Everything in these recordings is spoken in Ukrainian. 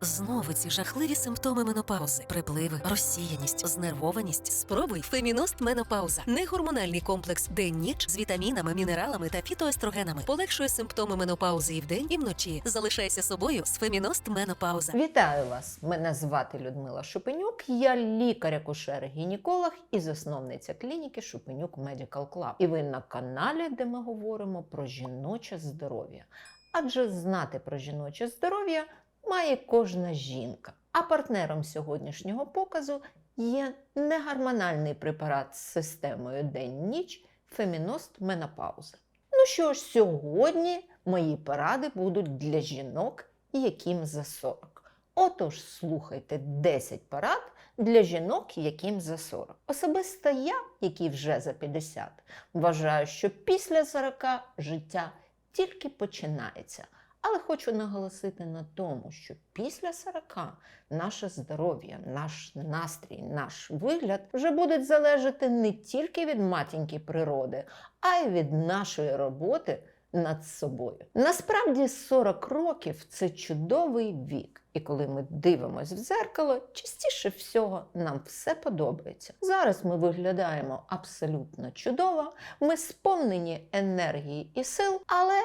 Знову ці жахливі симптоми менопаузи, припливи, розсіяність, знервованість. Спробуй Феміност Менопауза. Негормональний комплекс день-ніч з вітамінами, мінералами та фітоестрогенами. Полегшує симптоми менопаузи і вдень, і вночі. Залишайся собою з Феміност Менопауза. Вітаю вас! Мене звати Людмила Шупенюк. Я лікар-акушер-гінеколог і засновниця клініки Шупенюк Medical Club. І ви на каналі, де ми говоримо про жіноче здоров'я. Адже знати про жіноче здоров'я має кожна жінка. А партнером сьогоднішнього показу є негормональний препарат з системою день-ніч Феміност Менопауза. Ну що ж, сьогодні мої поради будуть для жінок, яким за 40. Отож, слухайте 10 порад для жінок, яким за 40. Особисто я, який вже за 50, вважаю, що після 40 життя тільки починається. Але хочу наголосити на тому, що після 40 наше здоров'я, наш настрій, наш вигляд вже будуть залежати не тільки від матінки природи, а й від нашої роботи над собою. Насправді 40 років це чудовий вік. І коли ми дивимося в дзеркало, частіше всього нам все подобається. Зараз ми виглядаємо абсолютно чудово, ми сповнені енергії і сил, але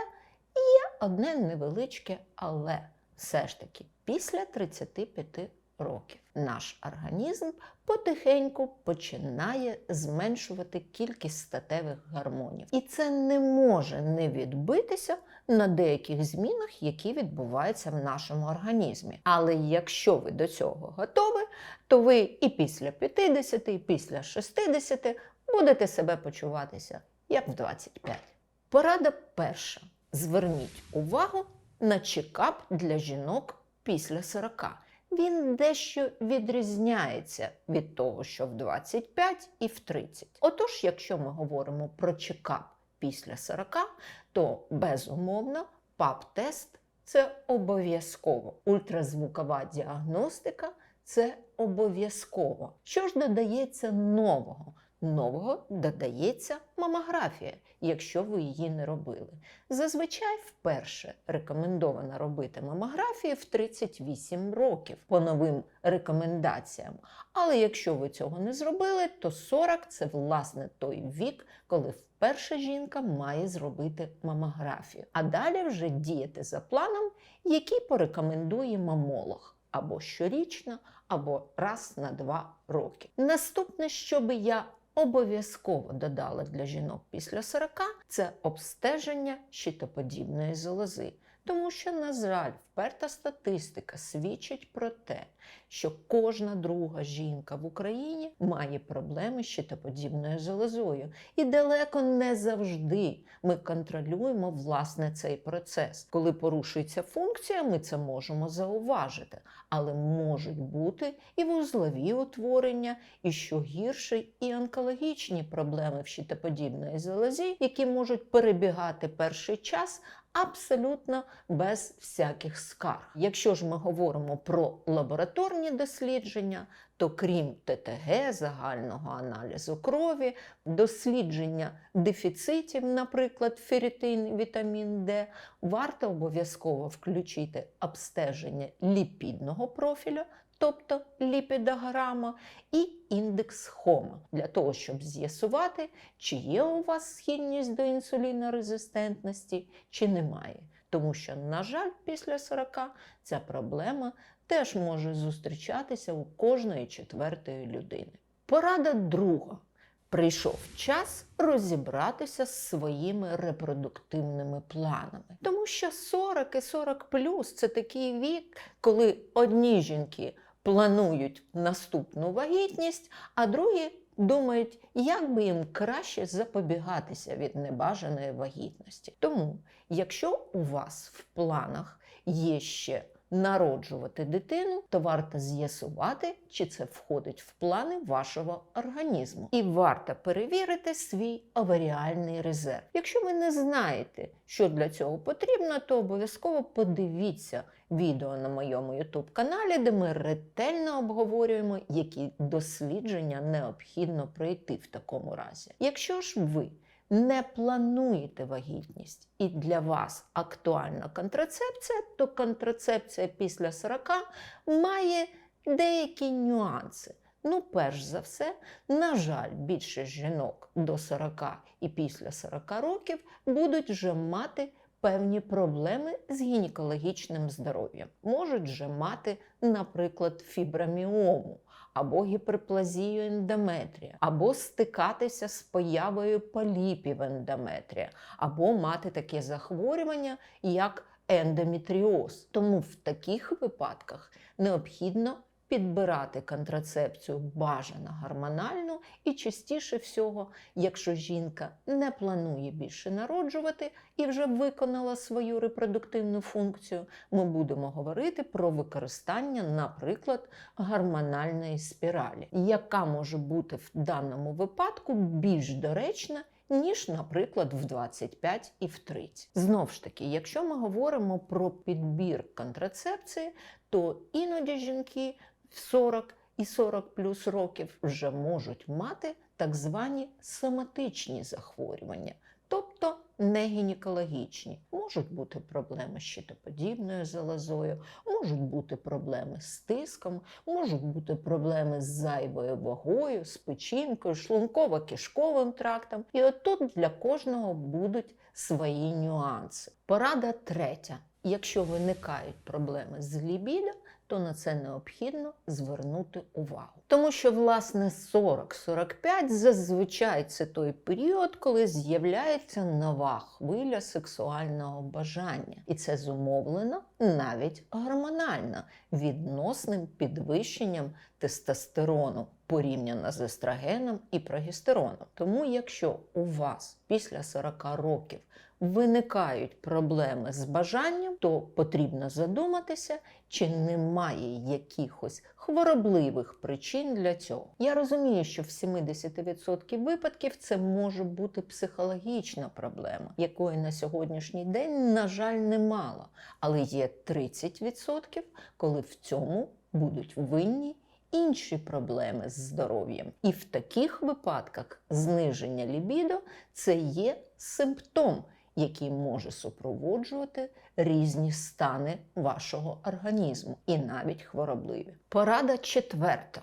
є одне невеличке але. Все ж таки, після 35 років наш організм потихеньку починає зменшувати кількість статевих гормонів. І це не може не відбитися на деяких змінах, які відбуваються в нашому організмі. Але якщо ви до цього готові, то ви і після 50, і після 60 будете себе почуватися як в 25. Порада перша. Зверніть увагу на чекап для жінок після 40. Він дещо відрізняється від того, що в 25 і в 30. Отож, якщо ми говоримо про чекап після 40, то безумовно ПАП-тест це обов'язково. Ультразвукова діагностика це обов'язково. Що ж додається нового? Нового додається мамографія, якщо ви її не робили. Зазвичай вперше рекомендовано робити мамографію в 38 років по новим рекомендаціям. Але якщо ви цього не зробили, то 40 це власне той вік, коли вперше жінка має зробити мамографію. А далі вже діяти за планом, який порекомендує мамолог або щорічно, або раз на два роки. Наступне, що би я обов'язково додали для жінок після 40, це обстеження щитоподібної залози. Тому що, на жаль, вперта статистика свідчить про те, що кожна друга жінка в Україні має проблеми з щитоподібною залозою. І далеко не завжди ми контролюємо власне цей процес. Коли порушується функція, ми це можемо зауважити, але можуть бути і вузлові утворення, і що гірше, і онкологічні проблеми в щитоподібної залозі, які можуть перебігати перший час, абсолютно без всяких скарг. Якщо ж ми говоримо про лабораторні дослідження, то крім ТТГ, загального аналізу крові, дослідження дефіцитів, наприклад, ферритин, вітамін Д, варто обов'язково включити обстеження ліпідного профіля. Тобто ліпідограма і індекс Хома для того, щоб з'ясувати, чи є у вас схильність до інсулінорезистентності, чи немає. Тому що, на жаль, після 40 ця проблема теж може зустрічатися у кожної четвертої людини. Порада друга. Прийшов час розібратися з своїми репродуктивними планами. Тому що 40 і 40 плюс це такий вік, коли одні жінки планують наступну вагітність, а другі думають, як би їм краще запобігатися від небажаної вагітності. Тому, якщо у вас в планах є ще народжувати дитину, то варто з'ясувати, чи це входить в плани вашого організму. І варто перевірити свій оваріальний резерв. Якщо ви не знаєте, що для цього потрібно, то обов'язково подивіться відео на моєму YouTube каналі, де ми ретельно обговорюємо, які дослідження необхідно пройти в такому разі. Якщо ж ви не плануєте вагітність і для вас актуальна контрацепція, то контрацепція після 40 має деякі нюанси. Ну, перш за все, на жаль, більше жінок до 40 і після 40 років будуть вже мати певні проблеми з гінекологічним здоров'ям. Можуть вже мати, наприклад, фіброміому або гіперплазію ендометрія, або стикатися з появою поліпів ендометрія, або мати таке захворювання, як ендометріоз. Тому в таких випадках необхідно підбирати контрацепцію бажано гормональну і частіше всього, якщо жінка не планує більше народжувати і вже виконала свою репродуктивну функцію, ми будемо говорити про використання, наприклад, гормональної спіралі, яка може бути в даному випадку більш доречна. Ніж, наприклад, в 25 і в 30. Знов ж таки, якщо ми говоримо про підбір контрацепції, то іноді жінки в 40 і 40 плюс років вже можуть мати так звані соматичні захворювання, тобто не гінекологічні. Можуть бути проблеми з щитоподібною залозою, можуть бути проблеми з тиском, можуть бути проблеми з зайвою вагою, з печінкою, шлунково-кишковим трактом. І отут для кожного будуть свої нюанси. Порада третя. Якщо виникають проблеми з лібідо, то на це необхідно звернути увагу. Тому що, власне, 40-45 зазвичай це той період, коли з'являється нова хвиля сексуального бажання. І це зумовлено навіть гормонально відносним підвищенням тестостерону порівняно з естрогеном і прогестероном. Тому, якщо у вас після 40 років виникають проблеми з бажанням, то потрібно задуматися, чи немає якихось хворобливих причин для цього. Я розумію, що в 70% випадків це може бути психологічна проблема, якої на сьогоднішній день, на жаль, немало. Але є 30%, коли в цьому будуть винні інші проблеми з здоров'ям. І в таких випадках зниження лібідо це є симптом, який може супроводжувати різні стани вашого організму і навіть хворобливі. Порада четверта.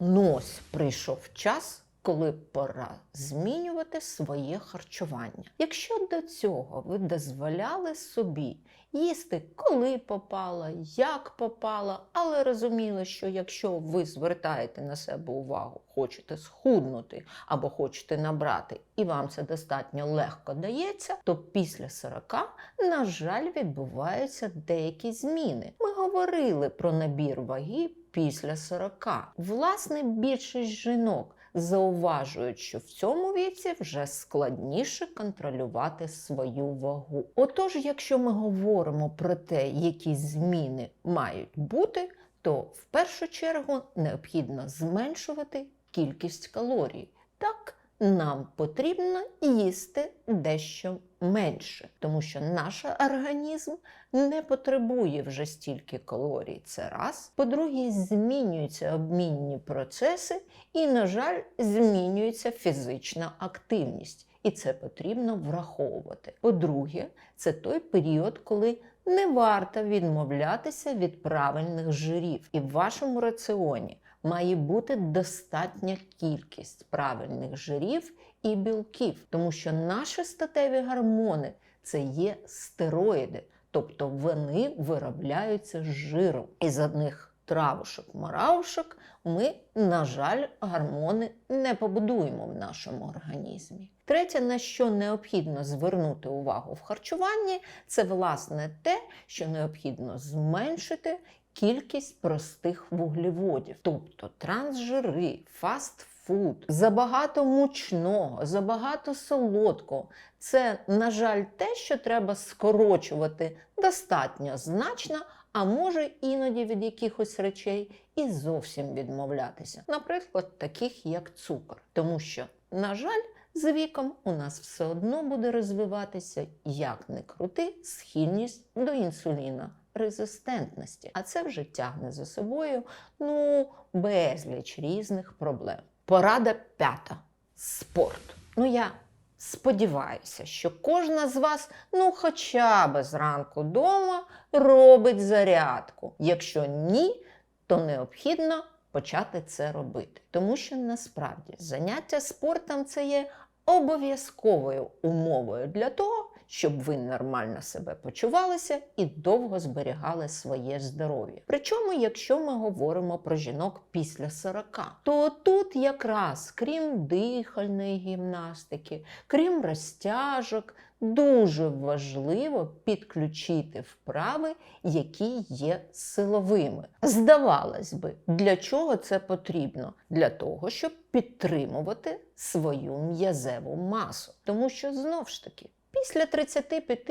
Нось прийшов час. Коли пора змінювати своє харчування. Якщо до цього ви дозволяли собі їсти коли попало, як попало, але розуміли, що якщо ви звертаєте на себе увагу, хочете схуднути або хочете набрати, і вам це достатньо легко дається, то після 40, на жаль, відбуваються деякі зміни. Ми говорили про набір ваги після 40. Власне, більшість жінок зауважують, що в цьому віці вже складніше контролювати свою вагу. Отож, якщо ми говоримо про те, які зміни мають бути, то в першу чергу необхідно зменшувати кількість калорій. Так, нам потрібно їсти дещо менше, тому що наш організм не потребує вже стільки калорій. Це раз. По-друге, змінюються обмінні процеси, і, на жаль, змінюється фізична активність. І це потрібно враховувати. По-друге, це той період, коли не варто відмовлятися від правильних жирів. І в вашому раціоні має бути достатня кількість правильних жирів і білків, тому що наші статеві гормони це є стероїди, тобто вони виробляються з жиром. І з одних травушок-моравушок ми, на жаль, гормони не побудуємо в нашому організмі. Третє, на що необхідно звернути увагу в харчуванні, це власне те, що необхідно зменшити кількість простих вуглеводів, тобто трансжири, фастфуд, забагато мучного, забагато солодкого. Це, на жаль, те, що треба скорочувати достатньо значно, а може іноді від якихось речей і зовсім відмовлятися. Наприклад, таких як цукор. Тому що, на жаль, з віком у нас все одно буде розвиватися, як не крути, схильність до інсуліна. Резистентності, а це вже тягне за собою ну безліч різних проблем. Порада п'ята спорт. Ну я Сподіваюся, що кожна з вас, ну хоча б зранку дома, робить зарядку. Якщо ні, то необхідно почати це робити. Тому що насправді заняття спортом це є обов'язковою умовою для того, щоб ви нормально себе почувалися і довго зберігали своє здоров'я. Причому, якщо ми говоримо про жінок після 40, то тут якраз крім дихальної гімнастики, крім розтяжок, дуже важливо підключити вправи, які є силовими. Здавалось би, для чого це потрібно? Для того, щоб підтримувати свою м'язеву масу. Тому що знов ж таки. Після 35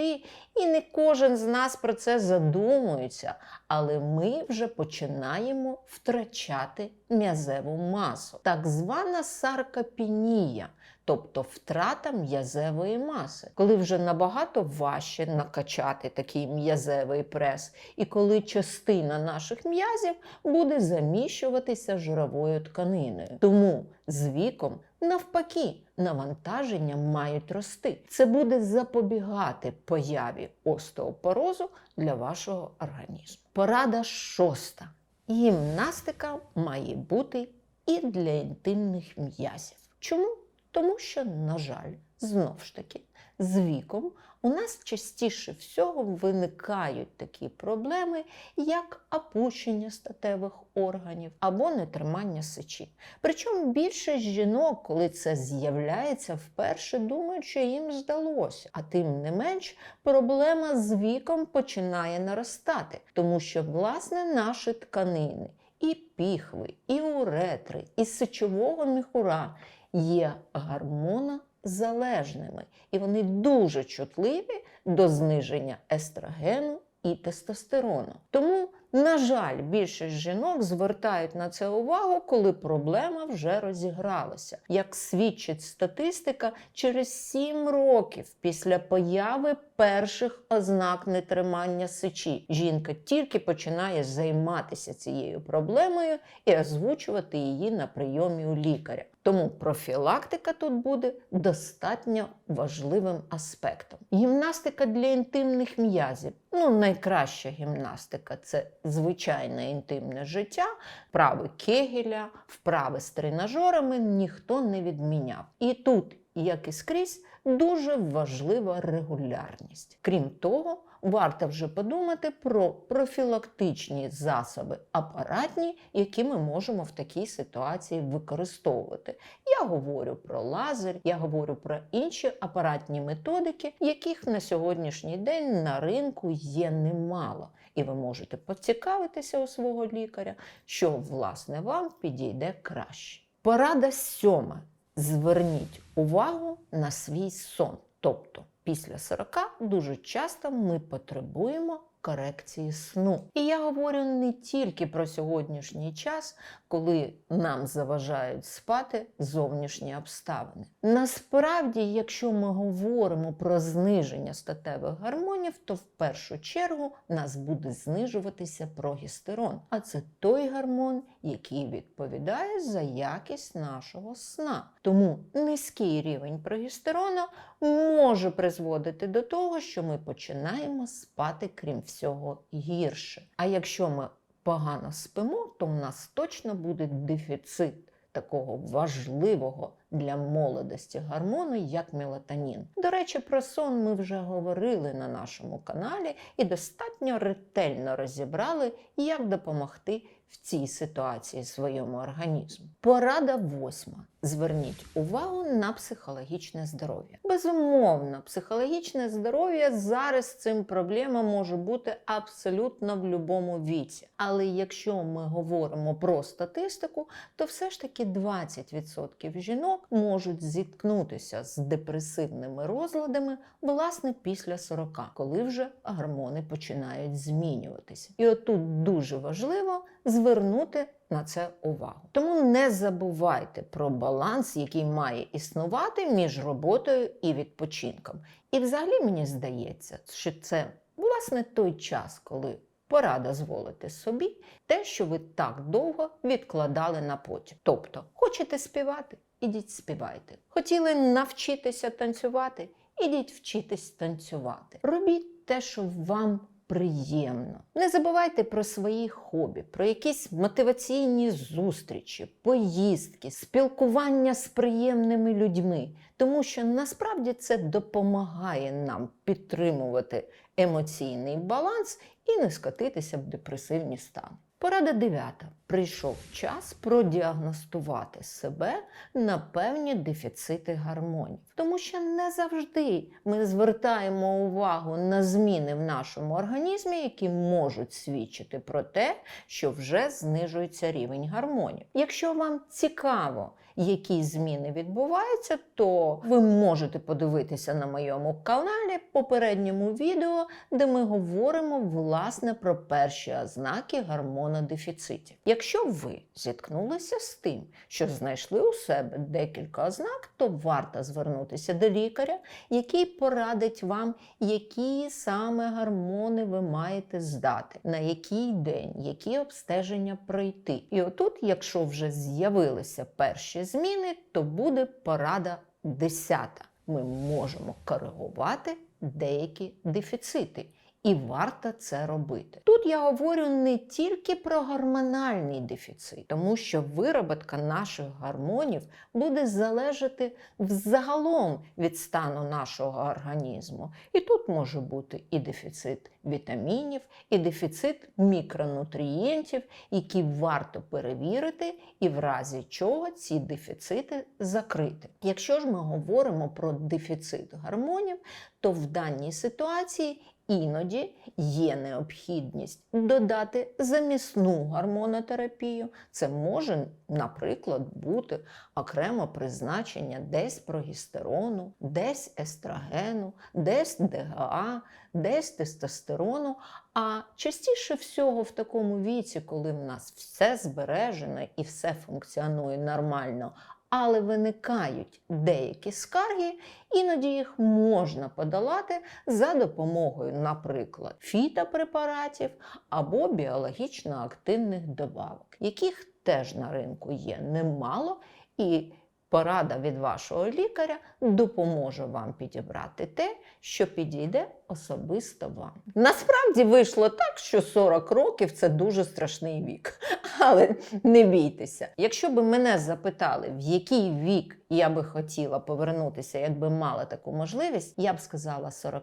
і не кожен з нас про це задумується, але ми вже починаємо втрачати м'язеву масу. Так звана саркопенія, тобто втрата м'язевої маси, коли вже набагато важче накачати такий м'язевий прес, і коли частина наших м'язів буде заміщуватися жировою тканиною. Тому з віком навпаки навантаження мають рости. Це буде запобігати появі остеопорозу для вашого організму. Порада шоста. Гімнастика має бути і для інтимних м'язів. Чому? Тому що, на жаль, знов ж таки, з віком у нас частіше всього виникають такі проблеми, як опущення статевих органів або нетримання сечі. Причому більшість жінок, коли це з'являється, вперше думають, що їм здалося. А тим не менш, проблема з віком починає наростати, тому що, власне, наші тканини. І піхви, і уретри, і сечового міхура є гормонозалежними, і вони дуже чутливі до зниження естрогену і тестостерону. Тому, на жаль, більшість жінок звертають на це увагу, коли проблема вже розігралася. Як свідчить статистика, через 7 років після появи перших ознак нетримання сечі жінка тільки починає займатися цією проблемою і озвучувати її на прийомі у лікаря. Тому профілактика тут буде достатньо важливим аспектом. Гімнастика для інтимних м'язів. Ну, найкраща гімнастика це звичайне інтимне життя, вправи кегеля, вправи з тренажерами ніхто не відміняв. І тут, як і скрізь, дуже важлива регулярність. Крім того, варто вже подумати про профілактичні засоби апаратні, які ми можемо в такій ситуації використовувати. Я говорю про лазер, я говорю про інші апаратні методики, яких на сьогоднішній день на ринку є немало. І ви можете поцікавитися у свого лікаря, що власне вам підійде краще. Порада сьома. Зверніть увагу на свій сон. Тобто після 40 дуже часто ми потребуємо корекції сну. І я говорю не тільки про сьогоднішній час, коли нам заважають спати зовнішні обставини. Насправді, якщо ми говоримо про зниження статевих гормонів, то в першу чергу нас буде знижуватися прогестерон. А це той гормон, який відповідає за якість нашого сна. Тому низький рівень прогестерону може призводити до того, що ми починаємо спати, крім всього, гірше. А якщо ми погано спимо, то в нас точно буде дефіцит такого важливого для молодості гормону, як мелатонін. До речі, про сон ми вже говорили на нашому каналі і достатньо ретельно розібрали, як допомогти в цій ситуації своєму організму. Порада восьма. Зверніть увагу на психологічне здоров'я. Безумовно, психологічне здоров'я зараз цим проблема може бути абсолютно в будь-якому віці. Але якщо ми говоримо про статистику, то все ж таки 20% жінок можуть зіткнутися з депресивними розладами власне після 40, коли вже гормони починають змінюватися. І отут дуже важливо звернути на це увагу. Тому не забувайте про баланс, який має існувати між роботою і відпочинком. І взагалі мені здається, що це власне той час, коли пора дозволити собі те, що ви так довго відкладали на потім. Тобто, Хочете співати? Ідіть співайте. Хотіли навчитися танцювати? Ідіть вчитись танцювати. Робіть те, що вам приємно. Не забувайте про свої хобі, про якісь мотиваційні зустрічі, поїздки, спілкування з приємними людьми, тому що насправді це допомагає нам підтримувати емоційний баланс і не скотитися в депресивні стани. Порада дев'ята. Прийшов час продіагностувати себе на певні дефіцити гармонії. Тому що не завжди ми звертаємо увагу на зміни в нашому організмі, які можуть свідчити про те, що вже знижується рівень гармонії. Якщо вам цікаво, які зміни відбуваються, то ви можете подивитися на моєму каналі попередньому відео, де ми говоримо власне про перші ознаки гормонодефіцитів. Якщо ви зіткнулися з тим, що знайшли у себе декілька ознак, то варто звернутися до лікаря, який порадить вам, які саме гормони ви маєте здати, на який день, які обстеження пройти. І отут, якщо вже з'явилися перші зміни, то буде порада десята. Ми можемо коригувати деякі дефіцити. І варто це робити. Тут я говорю не тільки про гормональний дефіцит, тому що вироботка наших гормонів буде залежати взагалом від стану нашого організму. І тут може бути і дефіцит вітамінів, і дефіцит мікронутрієнтів, які варто перевірити, і в разі чого ці дефіцити закрити. Якщо ж ми говоримо про дефіцит гормонів, то в даній ситуації іноді є необхідність додати замісну гормонотерапію. Це може, наприклад, бути окремо призначення десь прогестерону, десь естрогену, десь ДГА, десь тестостерону. А частіше всього в такому віці, коли в нас все збережено і все функціонує нормально, але виникають деякі скарги, іноді їх можна подолати за допомогою, наприклад, фітопрепаратів або біологічно активних добавок, яких теж на ринку є немало, і порада від вашого лікаря допоможе вам підібрати те, що підійде особисто вам. Насправді вийшло так, що 40 років це дуже страшний вік. Але не бійтеся. Якщо б мене запитали, в який вік я би хотіла повернутися, якби мала таку можливість, я б сказала 43-45.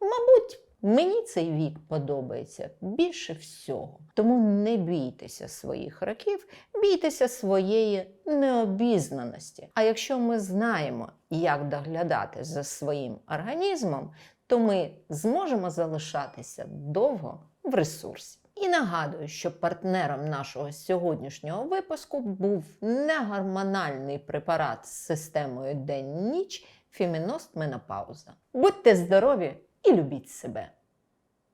Мабуть, мені цей вік подобається більше всього. Тому не бійтеся своїх років, бійтеся своєї необізнаності. А якщо ми знаємо, як доглядати за своїм організмом, то ми зможемо залишатися довго в ресурсі. І нагадую, що партнером нашого сьогоднішнього випуску був негормональний препарат з системою день-ніч Фіміност Менопауза. Будьте здорові і любіть себе!